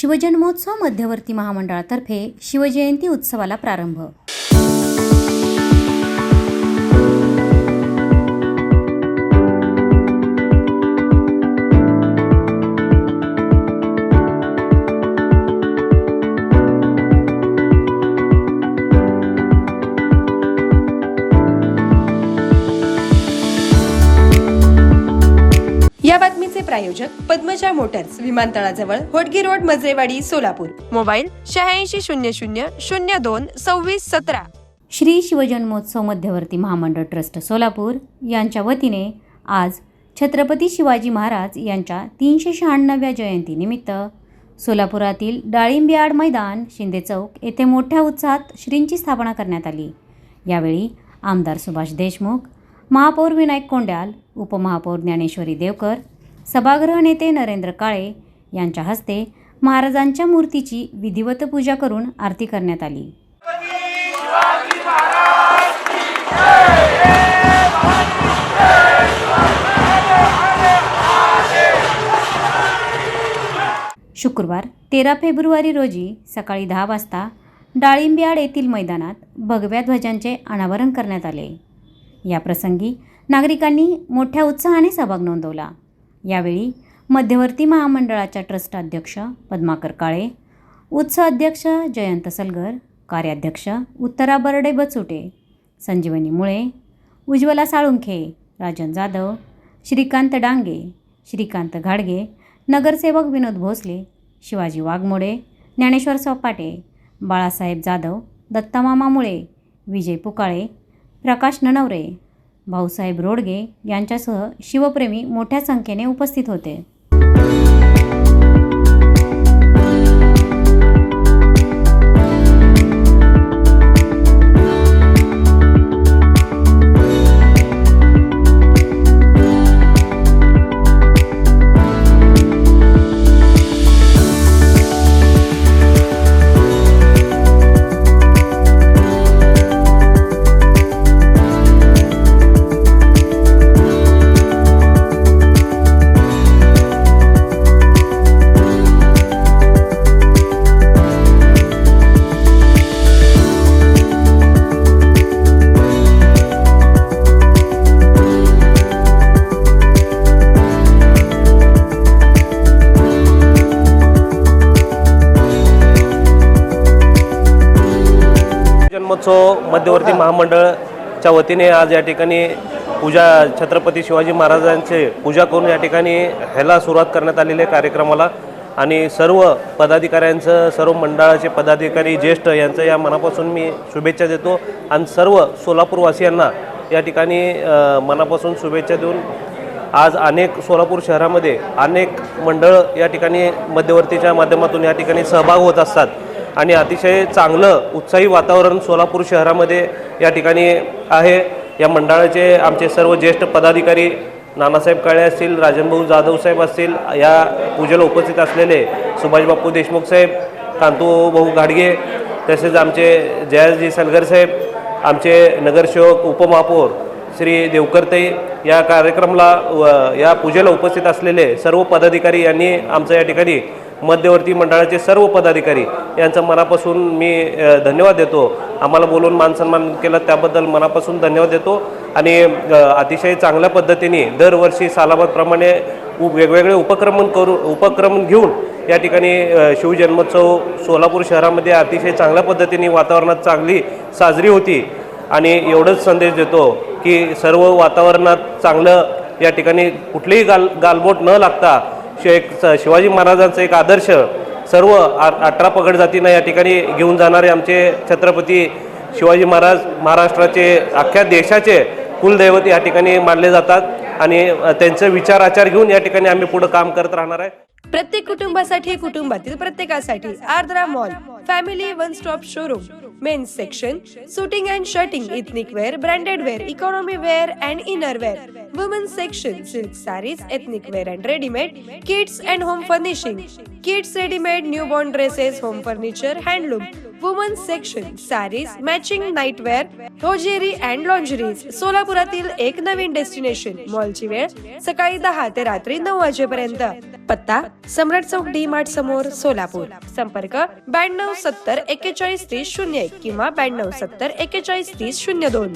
शिवजन्मोत्सव मध्यवर्ती महामंडळातर्फे शिवजयंती उत्सवाला प्रारंभ प्रायोजक पद्मजा मोटर्स विमानतळाजवळ होटगी रोड मजरेवाडी सोलापूर. मोबाईल शहाऐंशी शून्य शून्य शून्य दोन सव्वीस सतरा. श्री शिवजन्मोत्सव मध्यवर्ती महामंडळ ट्रस्ट सोलापूर. यांच्या वतीने आज छत्रपती शिवाजी महाराज यांच्या तीनशे शहाण्णव्या जयंतीनिमित्त सोलापुरातील डाळिंबियाड मैदान शिंदे चौक येथे मोठ्या उत्साहात श्रींची स्थापना करण्यात आली. यावेळी आमदार सुभाष देशमुख महापौर विनायक कोंड्याल उपमहापौर ज्ञानेश्वरी देवकर सभागृह नेते नरेंद्र काळे यांच्या हस्ते महाराजांच्या मूर्तीची विधिवत पूजा करून आरती करण्यात आली. शुक्रवार तेरा फेब्रुवारी रोजी सकाळी दहा वाजता डाळिंबियाड येथील मैदानात भगव्या ध्वजांचे अनावरण करण्यात आले. याप्रसंगी नागरिकांनी मोठ्या उत्साहाने सहभाग नोंदवला. यावेळी मध्यवर्ती महामंडळाच्या ट्रस्ट अध्यक्ष पद्माकर काळे उत्सव अध्यक्ष जयंत सलगर कार्याध्यक्ष उत्तरा बर्डे बचुटे संजीवनी मुळे उज्ज्वला साळुंखे राजन जाधव श्रीकांत डांगे श्रीकांत घाडगे नगरसेवक विनोद भोसले शिवाजी वाघमोडे ज्ञानेश्वर सपाटे बाळासाहेब जाधव दत्तामामा मुळे विजय पुकाळे प्रकाश ननवरे भाऊसाहेब रोडगे यांच्यासह शिवप्रेमी मोठ्या संख्येने उपस्थित होते. जन्मोत्सव मध्यवर्ती महामंडळच्या वतीने आज या ठिकाणी पूजा छत्रपती शिवाजी महाराजांचे पूजा करून या ठिकाणी ह्याला सुरुवात करण्यात आलेली आहे कार्यक्रमाला. आणि सर्व पदाधिकाऱ्यांचं सर्व मंडळाचे पदाधिकारी ज्येष्ठ यांचं या मनापासून मी शुभेच्छा देतो. आणि सर्व सोलापूरवासियांना या ठिकाणी मनापासून शुभेच्छा देऊन आज अनेक सोलापूर शहरामध्ये अनेक मंडळ या ठिकाणी मध्यवर्तीच्या माध्यमातून या ठिकाणी सहभाग होत असतात. आणि अतिशय चांगलं उत्साही वातावरण सोलापूर शहरामध्ये या ठिकाणी आहे. या मंडळाचे आमचे सर्व ज्येष्ठ पदाधिकारी नानासाहेब काळे असतील राजनभाऊ जाधव साहेब असतील या पूजेला उपस्थित असलेले सुभाषबापू देशमुख साहेब कांतूभाऊ घाडगे तसेच आमचे जयाजी सलगर साहेब आमचे नगरसेवक उपमहापौर श्री देवकरते या कार्यक्रमाला या पूजेला उपस्थित असलेले सर्व पदाधिकारी यांनी आमचं या ठिकाणी मध्यवर्ती मंडळाचे सर्व पदाधिकारी यांचं मनापासून मी धन्यवाद देतो. आम्हाला बोलून मानसन्मान केला त्याबद्दल मनापासून धन्यवाद देतो. आणि अतिशय चांगल्या पद्धतीने दरवर्षी सालाबादप्रमाणे उ- वेगवेगळे उपक्रम करू उपक्रम घेऊन या ठिकाणी शिवजन्मोत्सव सोलापूर शहरामध्ये अतिशय चांगल्या पद्धतीने वातावरणात चांगली साजरी होती. आणि एवढंच संदेश देतो की सर्व वातावरणात चांगलं या ठिकाणी कुठलीही गाल गालबोट न लागता शि एक शिवाजी महाराजांचा एक आदर्श सर्व आ अठरा पगड जातींना या ठिकाणी घेऊन जाणारे आमचे छत्रपती शिवाजी महाराज महाराष्ट्राचे अख्ख्या देशाचे कुलदैवत या ठिकाणी मानले जातात आणि त्यांचे विचार आचार घेऊन या ठिकाणी आम्ही पुढं काम करत राहणार आहे. प्रत्येक कुटुंबासाठी कुटुंबातील प्रत्येकासाठी Ardra mall family one stop showroom men's section suiting and shirting ethnic wear branded wear economy wear and inner wear. Women's section silk saris ethnic wear and readymade kids and home furnishing kids readymade newborn dresses home furniture handloom women's section saris matching nightwear hosiery and lingeries सोलापुरातील एक नवीन destination मॉलची वेळ सकाळी दहा ते रात्री नऊ वाजेपर्यंत पत्ता सम्राट चौक डी मार्ट समोर सोलापूर संपर्क ब्याण्णव सत्तर एक्केचाळीस तीस शून्य एक किंवा ब्याण्णव सत्तर एक्केचाळीस तीस शून्य दोन